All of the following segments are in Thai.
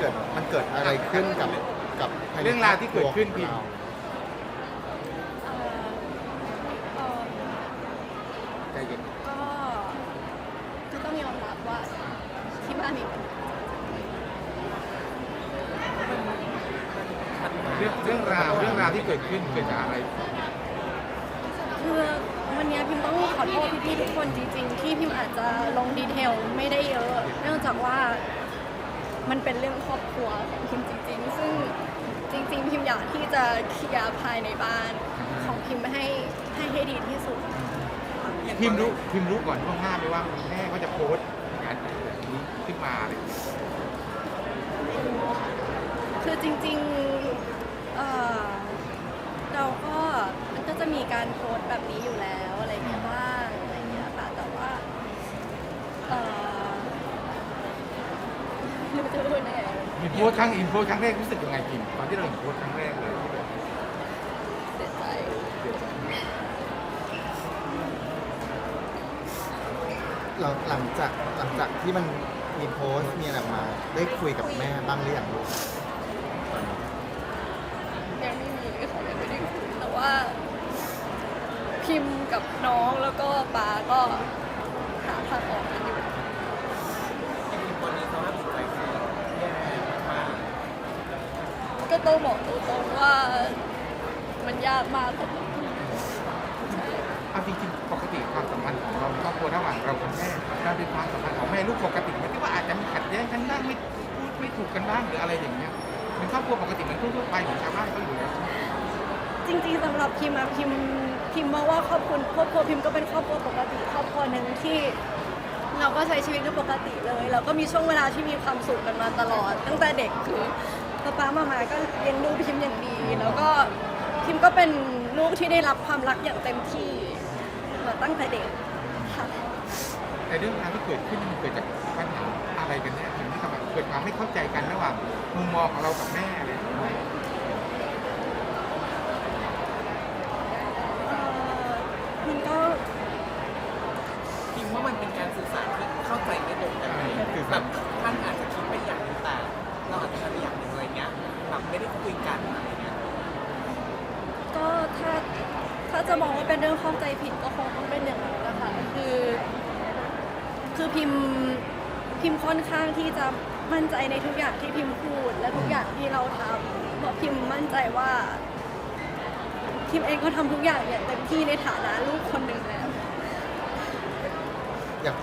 เกิดมันเกิดอะไรขึ้นกับกับภยในเรื่องราวที่เกิดขึ้นครอบพิคมรัวพ์เอ่อเอ่อใจเย็นก็ก็ต้องยอมรับว่าที่บ้านมีปัญหาเรื่องเรื่องราวเรื่องราวที่เกิดขึ้นเกิดจากอะไร คือวันเนี้ยพิมต้องขอโทษพี่ๆทุกคนจริงๆ ที่พิมอาจจะลงดีเทลไม่ได้เยอะ เนื่องจากว่า มันเป็นเรื่องครอบครัวของพิมจริง ๆ ซึ่งจริง ๆ พิมอยากที่จะเคลียร์ภายในบ้านของพิมให้ให้ให้ดีที่สุด พิมพ์รู้พิมพ์รู้ก่อนล่วงหน้าไหมว่าแม่ก็จะโพสต์งานแบบนี้ขึ้นมาอะไรอย่างเงี้ยคือจริงๆเอ่อเราก็มันก็จะมีการโพสต์แบบนี้อยู่แล้วอะไรเงี้ยบ้างอะไรเงี้ยค่ะแต่ว่าเอ่อไม่รู้จะพูด ยังไงเห็นโพสต์ครั้งอินโพสต์ครั้งแรกรู้สึกยังไงพิมพ์ตอนที่เราเห็นโพสต์ครั้งแรกเลยเสียใจเราหลังจากหลังจากที่มันมีโพสต์มีอะไรออกมา ได้คุยกับแม่บ้างหรือยังลูกยังไม่มีค่ะยังไม่ได้คุยแต่ว่า พิมพ์กับน้องแล้วก็ปาก็หาทางออกกันอยู่ วันนี้สภาพจิตใจคือแย่มาก ก็ต้องบอกตรงๆว่ามันยากมากสำหรับพิมเอาจริงๆปกติความสัมพันธ์ของเราครอบครัวระหว่างเรากับแม่การเป็นความสัมพันธ์ของแม่ลูกปกติมันที่ว่าอาจจะมีขัดแย้งกันบ้างไม่พูดไม่ถูกกันบ้างหรืออะไรอย่างเงี้ยเป็นครอบครัวปกติเหมือนทั่วๆไปของชาวบ้านเขาอยู่แล้วจริงๆสำหรับพิมอะพิมพิมมองว่าครอบครัวครอบครัวพิมก็เป็นครอบครัวปกติ ครอบครัวหนึ่งที่ เราก็ใช้ชีวิตกันปกติเลย เราก็มีช่วงเวลาที่มีความสุขกันมาตลอด ตั้งแต่เด็กคือ ป๊าป๊ามามาก็เลี้ยงดูพิมอย่างดี แล้วก็พิมก็เป็นลูกที่ได้รับความรักอย่างเต็มที่มาตั้งแต่เด็กค่ะแต่เรื่องราวที่เกิดขึ้นมันเกิดจากปัญหาอะไรกันเนี่ยถึงที่ทำให้เกิดความไม่เข้าใจกันระหว่างมุมมองของเรากับแม่อะไรอย่างเงี้ยเอ่อพิมก็ พิมว่ามันเป็นการสื่อสาร ไม่ได้คุยกันอะไรเงี้ยก็ถ้าถ้าจะมองว่าเป็นเรื่องเข้าใจผิดก็คงต้องเป็นอย่างนั้นแหละค่ะคือ คือพิมพ์พิมพ์ค่อนข้างที่จะมั่นใจในทุกอย่างที่พิมพ์พูด และทุกอย่างที่เราทำเพราะพิมพ์มั่นใจว่าพิมพ์เองก็ทำทุกอย่างอย่างเต็มที่ในฐานะลูกคนหนึ่งแล้ว อยาก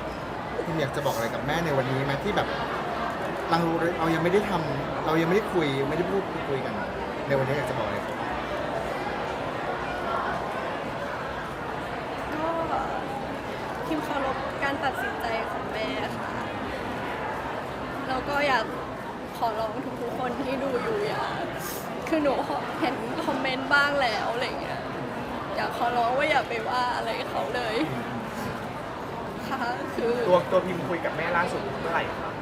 คุณอยากจะบอกอะไรกับแม่ในวันนี้ไหมที่แบบเราเรายังไม่ได้ทำ เรายังไม่ได้คุยไม่ได้พูดคุยกัน ในวันนี้อยากจะบอกอะไรก็พิมพ์เคารพการตัดสินใจของแม่ค่ะแล้วก็อยากขอร้องทุกๆคนที่ดูอยู่อย่าคือหนูเห็นคอมเมนต์บ้างแล้วอะไรเงี้ยอยากขอร้องว่าอย่าไปว่าอะไรเขาเลยค่ะคือตัวตัวพิมคุยกับแม่ล่าสุดเมื่อไหร่ครับ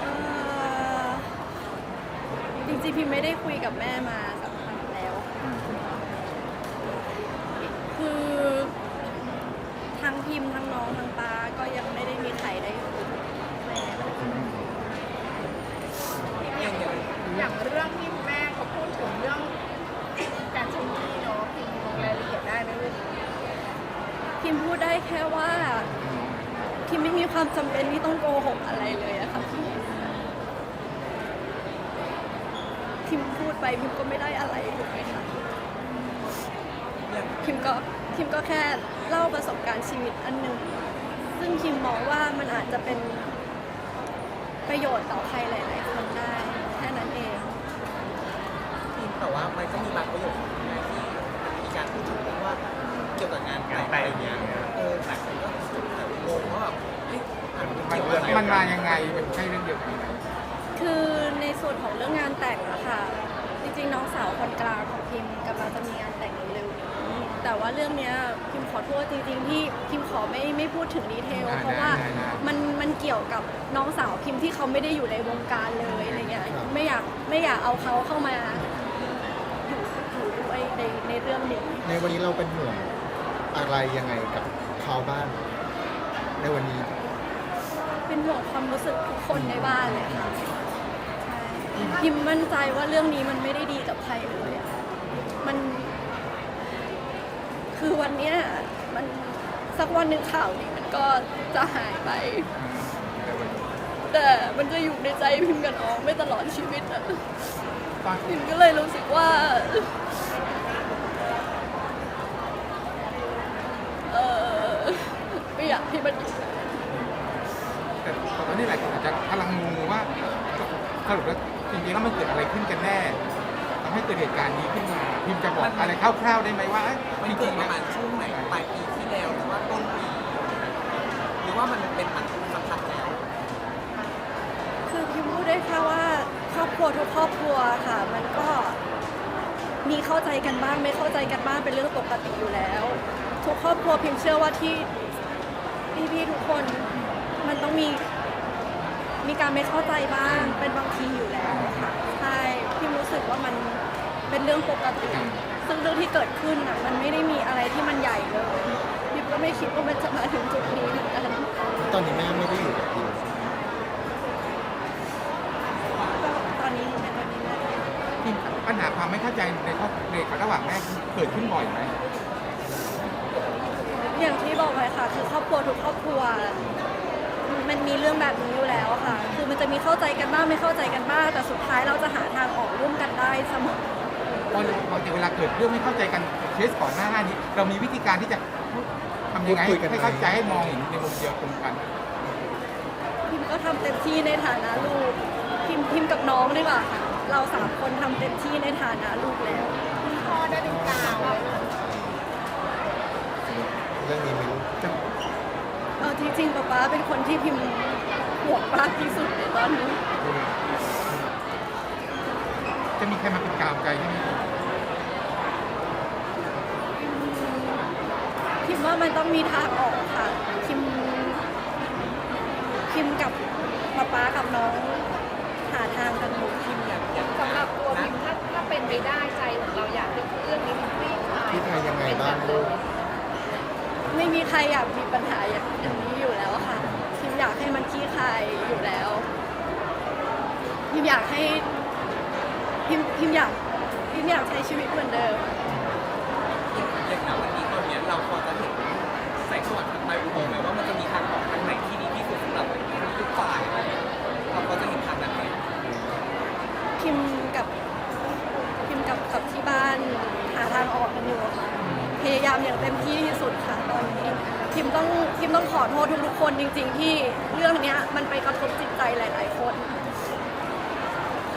เอ่อจ ริงๆพิมไม่ได้คุยกับแม่มาสักพักแล้ว คือทั้งพิมพ์ทั้งน้องทั้งปาก็ยังไม่ได้มีใครได้คุยกับแม่เลยอย่างอย่างอย่างเรื่องที่แม่เขาพูดถึงเรื่องการใช้หนี้เนาะพิมพ์ลงรายละเอียดได้ไหมลูกพิมพูดได้แค่ว่าพิมไม่มีความจำเป็นที่ต้องโกหกอะไรเลยอะค่ะพี่พิมพูด ไปพิมก็ไม่ได้อะไรถูกไหมคะพิมก็พิมก็แค่เล่าประสบการณ์ชีวิตอันหนึ่งซึ่งพิมมองว่ามันอาจจะเป็นประโยชน์ต่อใครหลาย ๆ คนได้แค่นั้นเองพิมแต่ว่ามันก็มีบางประโยคที่มีการพูดถึงเรื่องว่าเกี่ยวกับงานแต่งอะไรเงี้ยเออหลายคนก็แบบงงว่าแบบเอ๊ะอะมันมันเกี่ยวอะไรมันมายังไงมันใช่เรื่องเดียวกันไหมคือในส่วนของเรื่องงานแต่งอะค่ะ ริงๆ น้องสาวคนกลางของพิมกำลังจะมีงานแต่งเร็วๆนี้แต่ว่าเรื่องเนี้ยพิมขอโทษจริงๆที่พิมขอไม่ไม่พูดถึงดีเทลเพราะว่ามันมันเกี่ยวกับน้องสาวพิมที่เขาไม่ได้อยู่ในวงการเลยอะไรเงี้ยไม่อยากไม่อยากเอาเขาเข้ามาอยู่อยู่ด้วยในในเรื่องนี้ ในวันนี้เราเป็นห่วงอะไรยังไงกับเขาบ้างในวันนี้เป็นห่วงความรู้สึกทุกคนในบ้านเลยค่ะใช่ พิมมั่นใจว่าเรื่องนี้มันไม่ได้ดีกับใครเลยอะมัน คือวันเนี้ยมันสักวันหนึ่งข่าวนี้มันก็จะหายไป แต่มันจะอยู่ในใจพิมกับน้องไม่ตลอดชีวิตอะพิมก็เลยรู้สึกว่า เออไม่อยากให้มันอยู่ แต่ตอนนี้หลายคนอาจจะกำลังงงว่าสรุปแล้ว จริงๆแล้วมันเกิดอะไรขึ้นกันแน่ทำให้เกิดเหตุการณ์นี้ขึ้นมาพิมจะบอกอะไรคร่าวๆได้ไหมว่ามันจเกิริดงๆประมาณช่วงไหนปลายปีที่แล้วหรือว่าต้นปีหรือว่ามันเป็นมันสักพักแล้วคือพิมพูดได้แค่ว่าครอบครัวทุกครอบครัวค่ะ มันก็มีเข้าใจกันบ้างไม่เข้าใจกันบ้างเป็นเรื่องปกติอยู่แล้ว ทุกครอบครัวพิมเชื่อว่าที่พี่ๆทุกคนมันต้องมี มีการไม่เข้าใจบ้างเป็นบางทีอยู่แล้วค่ะใช่พิมรู้สึกว่ามันเป็นเรื่องปกติ ซึ่งเรื่องที่เกิดขึ้นอะมันไม่ได้มีอะไรที่มันใหญ่เลยพิมก็ไม่คิดว่ามันจะมาถึงจุดนี้เหมือนกันตอนนี้แม่ไม่ได้อยู่กับพิมก็ตอนนี้ในตอนนี้แม่พิมปัญหาความไม่เข้าใจในครอบในระหว่างแม่เกิดขึ้นบ่อยไหมอย่างที่บอกไปค่ะ คือครอบครัวทุกครอบครัว มันมีเรื่องแบบนี้อยู่แล้วอะค่ะ คือมันจะมีเข้าใจกันบ้างไม่เข้าใจกันบ้าง แต่สุดท้ายเราจะหาทางออกร่วมกันได้เสมอพอพอเวลาเกิดเรื่องไม่เข้าใจกันเคสก่อนหน้านี้ เรามีวิธีการที่จะทำยังไงให้เข้าใจให้มองเห็นในมุมเดียวตรงกัน พิมก็ทำเต็มที่ในฐานะลูก พิมพิมกับน้องดีกว่าค่ะ เราสามคนทำเต็มที่ในฐานะลูกแล้ว พ่อได้เป็นกลางเลยเรื่องนี้ไม่รู้จะเออจ ริงๆป๊าป๊าเป็นคนที่พิมห่วงมากที่สุดในตอนนี้ จะมีใครมาเป็นกาวใจให้ไหมพิมว่ามันต้องมีทางออกค่ะพิมพิมกับป๊าป๊ากับน้องหาทางกันอยู่พิมอยากสำหรับตัวพิมถ้าถ้าเป็นไปได้ใจของเราอยากให้เรื่องนี้มันคลี่คลายคิดอะไรยังไงเป็นบ้าแบงบลูเดิกม ไม่มีใครอยากมีปัญหาอย่างนี้อยู่แล้วค่ะพิมอยากให้มันคลี่คลายอยู่แล้วพิมอยากให้พิมพิมอยากพิมอยากใช้ชีวิตเหมือนเดิม อย่างณวันนี้ตอนเนี้ยเราพอจะเห็นแสงสว่างทางปลายอุโมงค์ไหมว่ามันจะมีทางออกทางไหนที่ดีที่สุดสำหรับทุกฝ่ายเราพอจะเห็นทางนั้นไหมพิมกับพิมกับกับที่บ้านหาทางออกกันอยู่ค่ะ พยายามอย่างเต็มที่ที่สุดค่ะตอนนี้พิมต้องพิมต้องขอโทษทุกๆคนจริง ๆ ที่เรื่องเนี้ยมันไปกระทบจิตใจหลาย ๆ คน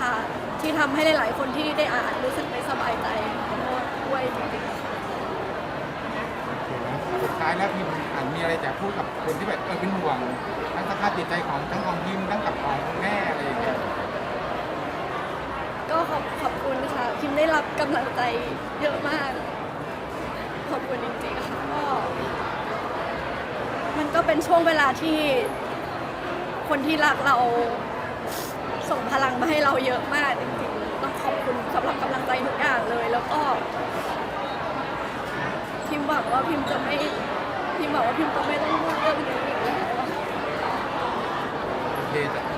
ค่ะที่ทำให้หลาย ๆ คนที่ได้อ่านรู้สึกไม่สบายใจขอโทษด้วยจริงๆ สุดท้ายแล้วพิมอาจมีอะไรจะพูดกับคนที่แบบเออเป็นห่วงทั้งสภาพจิตใจของทั้งของพิมทั้งกับของแม่อะไรอย่างเงี้ยก็ขอบขอบคุณค่ะพิมได้รับกำลังใจเยอะมาก ขอบคุณจริงๆค่ะก็มันก็เป็นช่วงเวลาที่คนที่รักเราส่งพลังมาให้เราเยอะมากจริงๆต้องขอบคุณสำหรับกำลังใจทุกอย่างเลย แล้วก็ พิมหวังว่าพิมจะไม่พิมหวังว่าพิมจะไม่ต้องพูดเรื่องนี้อีกแล้ว โอเคจ้ะ